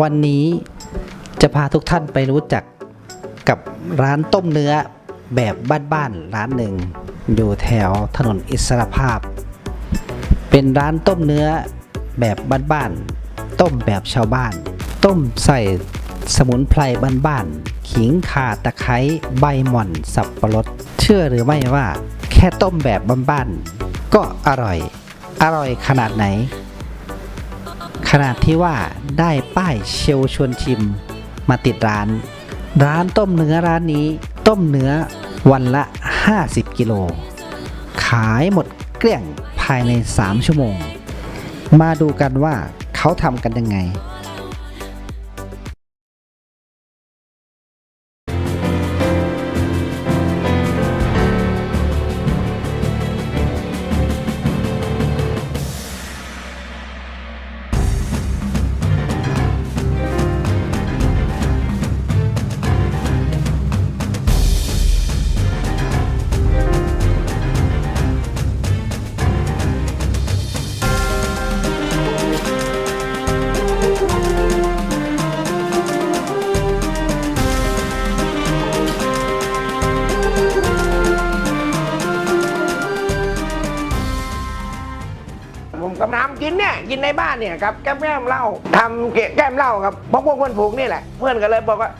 วันนี้จะพาทุกท่านไปรู้จักกับร้านต้มเนื้อแบบบ้านๆร้านหนึ่ง อยู่แถวถนนอิสรภาพ เป็นร้านต้มเนื้อแบบบ้านๆต้มแบบชาวบ้าน ต้มใส่สมุนไพรบ้านๆขิงข่าตะไคร้ใบหม่อนสับปะรด เชื่อหรือไม่ว่า แค่ต้มแบบบ้านๆก็อร่อย อร่อยขนาดไหน ขนาดที่ว่าได้ป้ายเชลชวนชิมมาติดร้าน ร้านต้มเนื้อร้านนี้ ต้มเนื้อวันละ 50 กิโล ขายหมดเกลี้ยงภายใน 3 ชั่วโมง มาดูกันว่าเขาทำกันยังไง ผมกับน้ำกินเนี่ยกินในบ้านเนี่ยครับแก้มแก้มเหล้าทำเกะแก้มเหล้าครับเพราะพวกเพื่อนฝูงนี่แหละเพื่อนก็เลยบอกว่า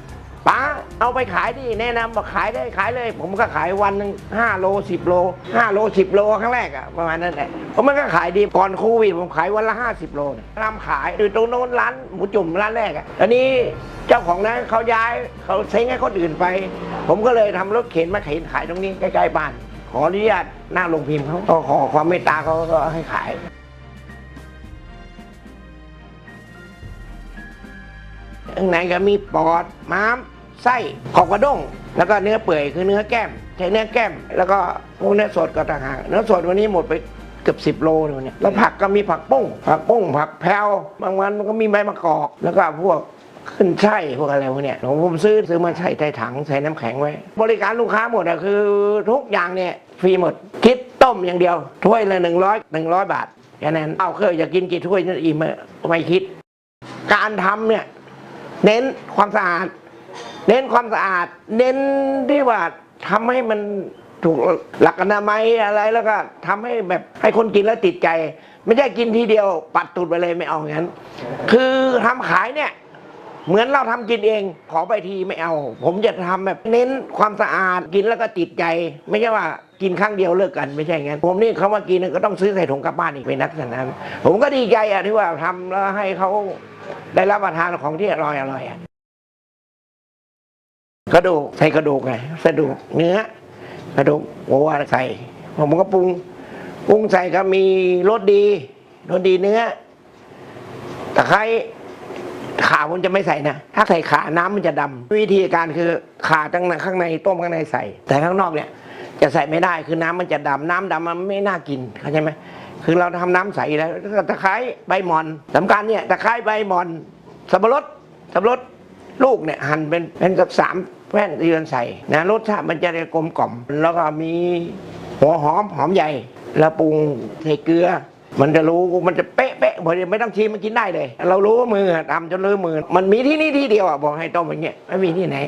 ป้าเอาไปขายดิแนะนำบอกขายได้ขายเลย ผมก็ขายวันหนึ่งห้าโลสิบโลห้าโลสิบโลครั้งแรกอะประมาณนั้นแหละเพราะมันก็ขายดีก่อนโควิดผมขายวันละห้าสิบโลเนี่ยทำขายอยู่ตรงโน้นร้านหมูจุ่มร้านแรกอะตอนนี้เจ้าของนั้นเขาย้ายเขาเซ้งให้คนอื่นไป ผมก็เลยทำรถเข็นมาเข็นขายตรงนี้ใกล้ๆบ้านขออนุญาตหน้าโรงพิมพ์เขาขอความเมตตาเขาก็ให้ขาย ข้างในก็มีปอด ม้าม ไส้ขอบกระด้ง แล้วก็เนื้อเปื่อยคือเนื้อแก้ม ใช้เนื้อแก้ม แล้วก็พวกเนื้อสดก็ต่างหากเนื้อสดวันนี้หมดไปเกือบสิบโลเลยวันนี้แล้วผักก็มีผักปุ้ง ผักปุ้ง ผักแพรวบางวันมันก็มีใบมะกอก แล้วก็พวกขึ้นไช่พวกอะไรพวกเนี้ยผมซื้อซื้อมาใส่ใส่ถังใส่น้ำแข็งไว้ บริการลูกค้าหมดอะคือทุกอย่างเนี่ยฟรีหมด คิดต้มอย่างเดียว ถ้วยละหนึ่งร้อยหนึ่งร้อยบาทแค่นั้นเอาเคยจะกินกี่ถ้วยนั่นอิ่มไม่คิด การทำเนี่ย เน้นความสะอาด เน้นความสะอาด เน้นที่ว่าทำให้มันถูกหลักอนามัยอะไรแล้วก็ทำให้แบบให้คนกินแล้วติดใจ ไม่ใช่กินทีเดียวปัดตูดไปเลยไม่เอาอย่างนั้น คือทำขายเนี่ย เหมือนเราทำกินเองขอไปทีไม่เอา ผมจะทำแบบเน้นความสะอาดกินแล้วก็ติดใจ ไม่ใช่ว่ากินครั้งเดียวเลิกกันไม่ใช่อย่างนั้น ผมนี่เขามากินก็ต้องซื้อใส่ถุงกลับบ้านอีกเป็นนักษณะนั้น ผมก็ดีใจอะที่ว่าทำแล้วให้เขา ได้รับประทานของที่อร่อยอร่อยกระดูกใส่กระดูกไงกระดูกเนื้อกระดูกวัวใส่ผมก็ปรุงปรุงใส่ก็มีรสดีรสดีเนื้อตะไคร้ขาผมจะไม่ใส่นะ ถ้าใส่ขาน้ำมันจะดำวิธีการคือขาตั้งข้างในต้มข้างในใส่ แต่ข้างนอกเนี่ย จะใส่ไม่ได้คือน้ำมันจะดำน้ำดำมันไม่น่ากินเข้าใจไหม คือเราทำน้ำใสแล้วตะไคร้ใบหมอนสำคัญเนี่ยตะไคร้ใบหมอนสับปะรดสับปะรดลูกเนี่ยหั่นเป็นเป็นสักสามแว่นเรือนใส่นะรสชาติมันจะได้กลมกล่อม แล้วก็มีหัวหอมหอมใหญ่ แล้วปรุงใส่เกลือ มันจะรู้มันจะเป๊ะเป๊ะพอดีไม่ต้องชิมมันกินได้เลย เรารู้ว่ามือทำจนลืมมือ มันมีที่นี่ที่เดียวอะบอกให้ต้มอย่างเงี้ยไม่มีที่ไหน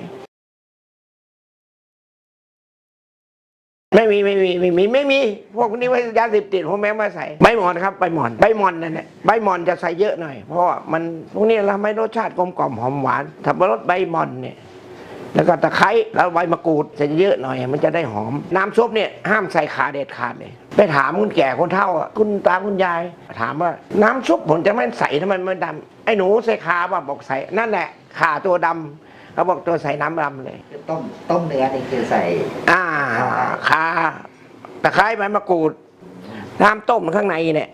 ไม่มีไม่มีไม่มีไม่มีพวกนี้ไว่ายาเสพติดผมแม่มาใส่ใบหมอนครับใบหมอนใบหมอนนั่นแหละใบหมอนจะใส่เยอะหน่อย เพราะว่ามันพวกนี้ทำให้รสชาติกลมกล่อมหอมหวานสับปะรดใบหมอนเนี่ยแล้วก็ตะไคร้แล้วใบมะกรูดใส่เยอะหน่อย มันจะได้หอม น้ำซุปเนี่ยห้ามใส่ขาเด็ดขาดเลยไปถามคุณแก่คนเฒ่าคุณตาคุณยาย ถามว่าน้ำซุปผมจะไม่ใส่ทำไมมันดำไอ้หนูใส่ขาป่ะบอกใส่นั่นแหละขาตัวดำ เขาบอกตัวใส่น้ำดำเลยต้มต้มเนื้อนี่คือใส่ อ่าขาตะไคร้ใบมะกรูด น้ำต้มข้างในเนี่ย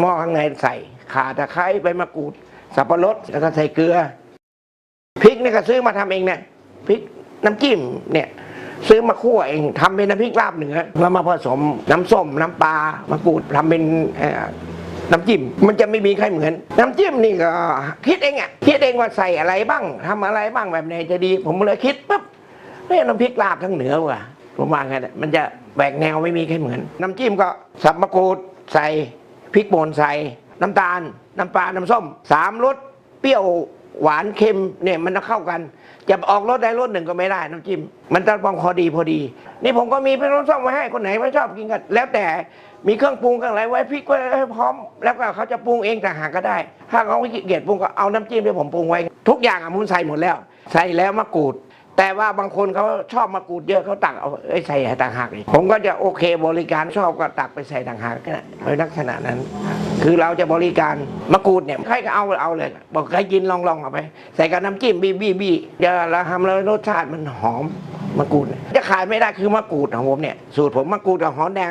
หม้อข้างในใส่ขาตะไคร้ใบมะกรูด สับปะรดแล้วก็ใส่เกลือพริกเนี่ยก็ซื้อมาทำเองเนี่ยพริกน้ำจิ้มเนี่ย ซื้อมาคั่วเองทำเป็นน้ำพริกลาบเหนือแล้วมาผสมน้ำส้มน้ำปลามะกรูดทำเป็นเอ่อ น้ำจิ้มมันจะไม่มีใครเหมือน น้ำจิ้มนี่ก็คิดเองอะคิดเองว่าใส่อะไรบ้างทำอะไรบ้างแบบไหนจะดี ผมเลยคิดปุ๊บเฮ้ยน้ำพริกลาบทั้งเหนือว่ะผมว่าไงมันจะแบกแนวไม่มีใครเหมือน น้ำจิ้มก็สับมะกรูดใส่พริกป่นใส่ น้ำตาล น้ำปลา น้ำส้มสามรสเปรี้ยวหวานเค็มเนี่ยมันต้องเข้ากัน จะออกรสใดรสหนึ่งก็ไม่ได้น้ำจิ้มมันต้องพอดีพอดี นี่ผมก็มีเป็นรสส้มไว้ให้คนไหนไม่ชอบกินกันแล้วแต่ มีเครื่องปรุงเครื่องอะไรไว้พริกไว้ให้พร้อม แล้วก็เขาจะปรุงเองต่างหากก็ได้ ถ้าเขาขี้เกียจปรุงก็เอาน้ำจิ้มที่ผมปรุงไว้ ทุกอย่างอะมุนใส่หมดแล้ว ใส่แล้วมะกรูด แต่ว่าบางคนเขาชอบมะกรูดเยอะเขาตักเอาไอ้ใส่ต่างหากอีกผมก็จะโอเคบริการชอบก็ตักไปใส่ต่างหากก็ได้ในลักษณะนั้น คือเราจะบริการมะกรูดเนี่ยใครก็เอาเอาเลย บอกใครกินลองลองเอาไป ใส่กับน้ำจิ้มบีบีบีจะเราทำแล้วรสชาติมันหอมมะกรูด จะขายไม่ได้คือมะกรูดของผมเนี่ยสูตรผมมะกรูดกับหอมแดง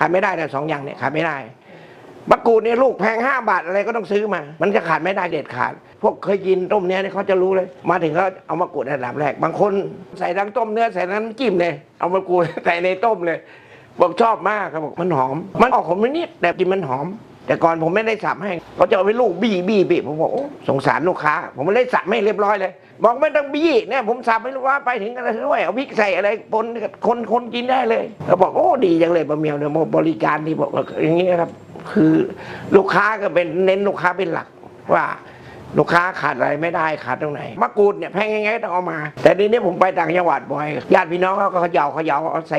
ขายไม่ได้แต่สองอย่างเนี่ยขายไม่ได้มะกรูดเนี่ยลูกแพงห้าบาทอะไรก็ต้องซื้อมา มันจะขาดไม่ได้เด็ดขาด พวกเคยกินต้มเนื้อเนี่ยเขาจะรู้เลย มาถึงเขาเอามะกรูดอันดับแรก บางคนใส่ทั้งต้มเนื้อใส่ทั้งน้ำจิ้มเลย เอามะกรูดใส่ในต้มเลยบอกชอบมากครับบอกมันหอม มันออกขมนิดแต่กินมันหอม แต่ก่อนผมไม่ได้สับให้เขาจะเอาไปลูกบี้บี้บี้ผมบอกโอ้สงสารลูกค้า ผมไม่ได้สับไม่เรียบร้อยเลย บอกไม่ต้องบี้เนี่ยผมสับให้ลูกค้าไปถึงกันด้วยเอาพริกใส่อะไรปนคนคนกินได้เลยเขาบอกโอ้ดีจังเลยบะเมียวเนี่ยบริการดีบอกอย่างนี้ครับ คือลูกค้าก็เป็นเน้นลูกค้าเป็นหลักว่าลูกค้าขาดอะไรไม่ได้ขาดตรงไหนมะกรูดเนี่ยแพงยังไงต้องเอามา แต่ทีนี้ผมไปต่างจังหวัดบ่อยญาติพี่น้องเขาก็เขย่าเขย่าเอาใส่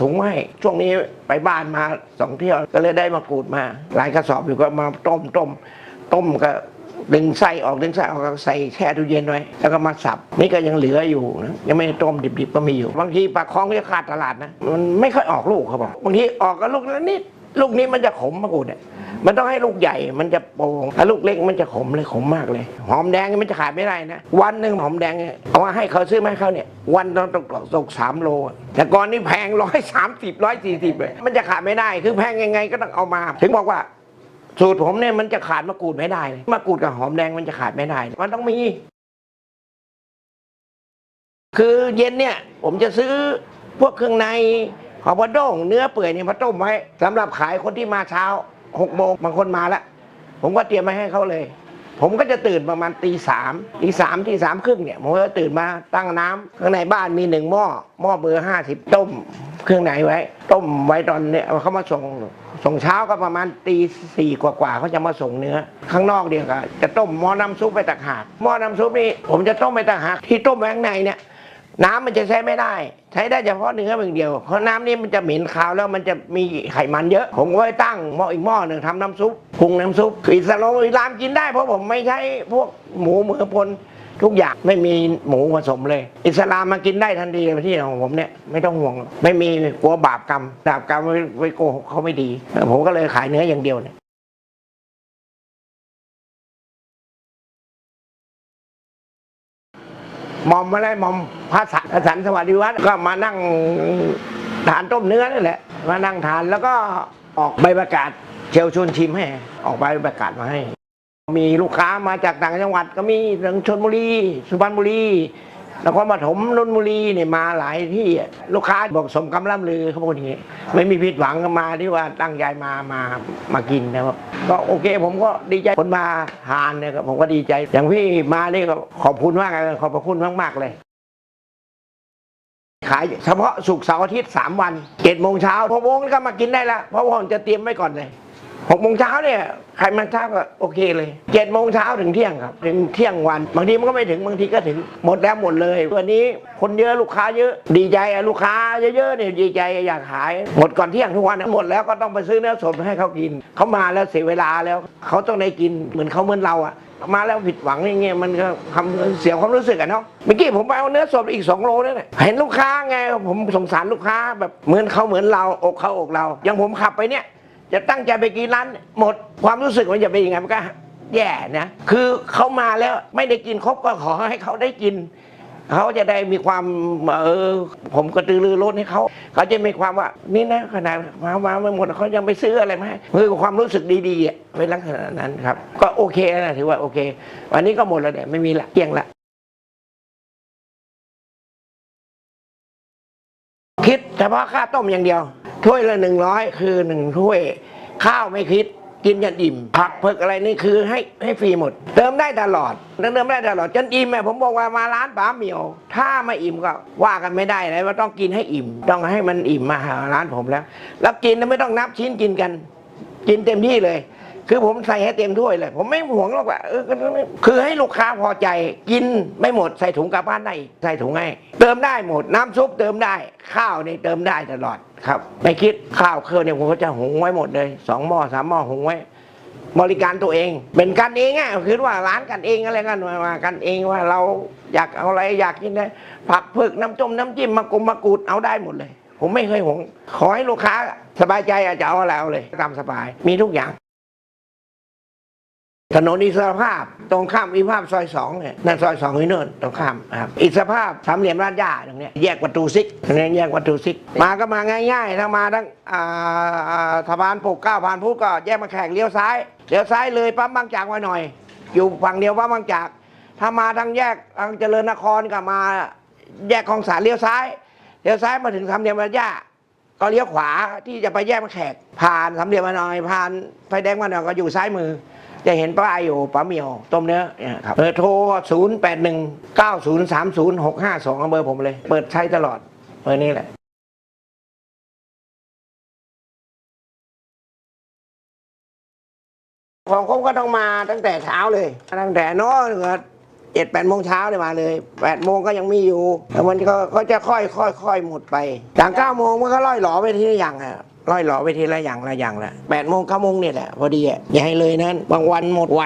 ถุงให้ช่วงนี้ไปบ้านมาสองเที่ยวก็เลยได้มะกรูดมา หลายกระสอบอยู่ก็มาต้มต้มต้มก็ ดึงไส้ออกดึงไส้ออกก็ใส่แช่ตู้เย็นไว้แล้วก็มาสับนี่ก็ยังเหลืออยู่นะยังไม่ต้มดิบๆก็มีอยู่ บางทีปลาคลองก็จะขาดตลาดนะมันไม่ค่อยออกลูกเขาบอกบางทีออกก็ลูกละนิดลูกนี้มันจะขมมะกรูดเนี่ยมันต้องให้ลูกใหญ่ มันจะโป่งถ้าลูกเล็กมันจะขมเลยขมมากเลย หอมแดงมันจะขายไม่ได้นะ วันหนึ่งหอมแดงเนี่ยเอามาให้เขาซื้อมาให้เขาเนี่ย วันต้องตกตกสามโล แต่ก่อนนี่แพงร้อยสามสิบร้อยสี่สิบเลย มันจะขายไม่ได้ คือแพงยังไงก็ต้องเอามา ถึงบอกว่า สูตรผมเนี่ยมันจะขาดมะกรูดไม่ได้เลยมะกรูดกับหอมแดงมันจะขาดไม่ได้มันต้องมี คือเย็นเนี่ย ผมจะซื้อพวกเครื่องในขอพะด้งเนื้อเปื่อยเนี่ยมาต้มไว้สำหรับขายคนที่มาเช้าหกโมงบางคนมาแล้วผมก็เตรียมมาให้เขาเลย ผมก็จะตื่นประมาณตีสามตีสามตีสามครึ่งเนี่ยผมก็ตื่นมาตั้งน้ำข้างในบ้านมีหนึ่งหม้อหม้อเบอร์ห้าสิบต้ม เครื่องในไว้ ต้มไว้ตอนเนี่ยเขามาส่งส่งเช้าก็ประมาณตีสี่กว่าๆเขาจะมาส่งเนื้อ ข้างนอกเดียวก็จะต้มหม้อน้ำซุปไปต่างหากหม้อน้ำซุปนี่ผมจะต้มไปต่างหากที่ต้มไว้ข้างในเนี่ยน้ำมันจะใช้ไม่ได้ ใช้ได้เฉพาะเนื้ออย่างเดียว เพราะน้ำนี่มันจะเหม็นคาวแล้วมันจะมีไขมันเยอะ ผมก็ไปตั้งหม้ออีกหม้อหนึ่งทำน้ำซุปปรุงน้ำซุปอิสลามอิสลามกินได้เพราะผมไม่ใช้พวกหมูเหมือพล ทุกอย่างไม่มีหมูผสมเลย อิสลามมากินได้ทันทีที่ของผมเนี่ยไม่ต้องห่วง ไม่มีกลัวบาปกรรมบาปกรรมไว้ไว้โกหกเขาไม่ดี ผมก็เลยขายเนื้ออย่างเดียวเนี่ยหมอมอะไรหมอมพระสันสันสวัสดิวัฒน์ก็มานั่งทานต้มเนื้อนี่แหละ มานั่งทานแล้วก็ออกใบประกาศเชลชวนชิมให้ ออกใบประกาศมาให้ มีลูกค้ามาจากต่างจังหวัดก็มีทั้งชนบุรี สุพรรณบุรีนครปฐมนนทบุรีเนี่ยมาหลายที่ลูกค้าบอกสมคำล่ำลือเขาพูดอย่างนี้ ไม่มีผิดหวังก็มาที่ว่าตั้งใจมามามากินนะครับก็โอเค ผมก็ดีใจคนมาทานเนี่ยผมก็ดีใจ อย่างพี่มาเนี่ก็ขอบคุณมากเลยขอบพระคุณมากๆเลยขายเฉพาะสุกร์เสาร์อาทิตย์สามวันเจ็ดโมงเช้าหกโมงก็มากินได้ละเพราะว่าผมจะเตรียมไว้ก่อนเลย หกโมงเช้าเนี่ยใครมาเช้าก็โอเคเลยเจ็ดโมงเช้าถึงเที่ยงครับ ถึงเที่ยงวัน บางทีมันก็ไม่ถึงบางทีก็ถึงหมดแล้วหมดเลยวันนี้คนเยอะลูกค้าเยอะ ดีใจอะลูกค้าเยอะๆเนี่ยดีใจอยากขาย หมดก่อนเที่ยงทุกวันหมดแล้วก็ต้องไปซื้อเนื้อสดให้เขากินเขามาแล้วเสียเวลาแล้วเขาต้องได้กินเหมือนเขาเหมือนเราอะมาแล้วผิดหวังอย่างเงี้ยมันก็คำเสียความรู้สึกอะเนาะเมื่อกี้ผมไปเอาเนื้อสดอีก2โลนั่นแหละเห็นลูกค้าไงผมสงสารลูกค้าแบบเหมือนเขาเหมือนเราอกเขาอกเราอย่างผมขับไปเนี่ย จะตั้งใจไปกินร้านหมดความรู้สึกมันจะเป็นยังไงมันก็แย่นะคือเขามาแล้วไม่ได้กินครบก็ขอให้เขาได้กินเขาจะได้มีความเออผมกระตือรือร้นให้เขาเขาจะมีความว่านี่นะขนาดมามาไม่หมดเขายังไปซื้ออะไรมาให้คือความรู้สึกดีๆอะเป็นลักษณะนั้นครับ ก็โอเคนะถือว่าโอเค วันนี้ก็หมดแล้วเนี่ยไม่มีละเกลี้ยงละคิดเฉพาะค่าต้มอย่างเดียว ถ้วยละหนึ่งร้อยคือหนึ่งถ้วย ข้าวไม่คิดกินจนอิ่ม ผักเผือกอะไรนี่คือให้ให้ฟรีหมด เติมได้ตลอดเติมได้ตลอดจนอิ่มแม่ผมบอกว่ามาร้านป๋าเหมียว ถ้าไม่อิ่มก็ว่ากันไม่ได้เลยว่าต้องกินให้อิ่ม ต้องให้มันอิ่มมาหาร้านผมแล้ว แล้วกินแล้วไม่ต้องนับชิ้นกินกัน กินเต็มที่เลย คือผมใส่ให้เต็มถ้วยเลย ผมไม่ห่วงหรอกว่าเออคือให้ลูกค้าพอใจ กินไม่หมดใส่ถุงกลับบ้านได้ใส่ถุงให้เติมได้หมดน้ำซุปเติมได้ ข้าวนี่เติมได้ตลอดครับไม่คิดข้าวเครื่องเนี่ยผมก็จะหุงไว้หมดเลยสองหม้อสามหม้อหุงไว้บริการตัวเอง เป็นกันเองอะคือว่าร้านกันเองอะไรกันมามากันเองว่าเราอยากเอาอะไรอยากกินอะได้ผักเผือกน้ำจมน้ำจิ้มมะกรูมะกรูดเอาได้หมดเลย ผมไม่เคยหวงขอให้ลูกค้าสบายใจอะจะเอาอะไรเอาเลยตามสบายมีทุกอย่าง ถนนอิสรภาพตรงข้ามอิสรภาพซอยสองเนี่ยนั่นซอยสองนี่เนินตรงข้ามครับอิสรภาพสามเหลี่ยมราดย่าตรงเนี้ยแยกประตูซิกตรงนี้แยกประตูซิก มาก็มาง่ายๆถ้ามาทั้งอ่าอ่าสะพานปกเก้าผ่านพุทธก็แยกมาแขกเลี้ยวซ้ายเลี้ยวซ้ายเลยปั๊มบางจากไว้หน่อย อยู่ฝั่งเดียวปั๊มบางจาก ถ้ามาทางแยกทางเจริญนครก็มาแยกคลองสารเลี้ยวซ้ายเลี้ยวซ้ายมาถึงสามเหลี่ยมราดย่าก็เลี้ยวขวาที่จะไปแยกมาแขกผ่านสามเหลี่ยมมาหน่อยผ่านไฟแดงมาหน่อยก็อยู่ซ้ายมือ จะเห็นป้ายอยู่ป้าเหมียวต้มเนื้อเนี่ยครับเบอร์โทร 0 8 1 9 0 3 0 6 5 2เบอร์ผมเลย เปิดใช้ตลอดเบอร์นี้แหละของผมก็ต้องมาตั้งแต่เช้าเลย ตั้งแต่เน้อเหนือเจ็ดแปดโมงเช้าเลยมาเลยแปดโมงก็ยังมีอยู่แล้วมันก็ก็จะค่อยค่อยค่อยหมดไปหลังเก้าโมงมันก็ล่อยหลอไปทีละอย่างอะ ร้อยหล่อไปทีละอย่างละอย่างละแปดโมงเก้าโมงเนี่ยแหละพอดีอะอย่าให้เลยนั้น บางวันหมดไว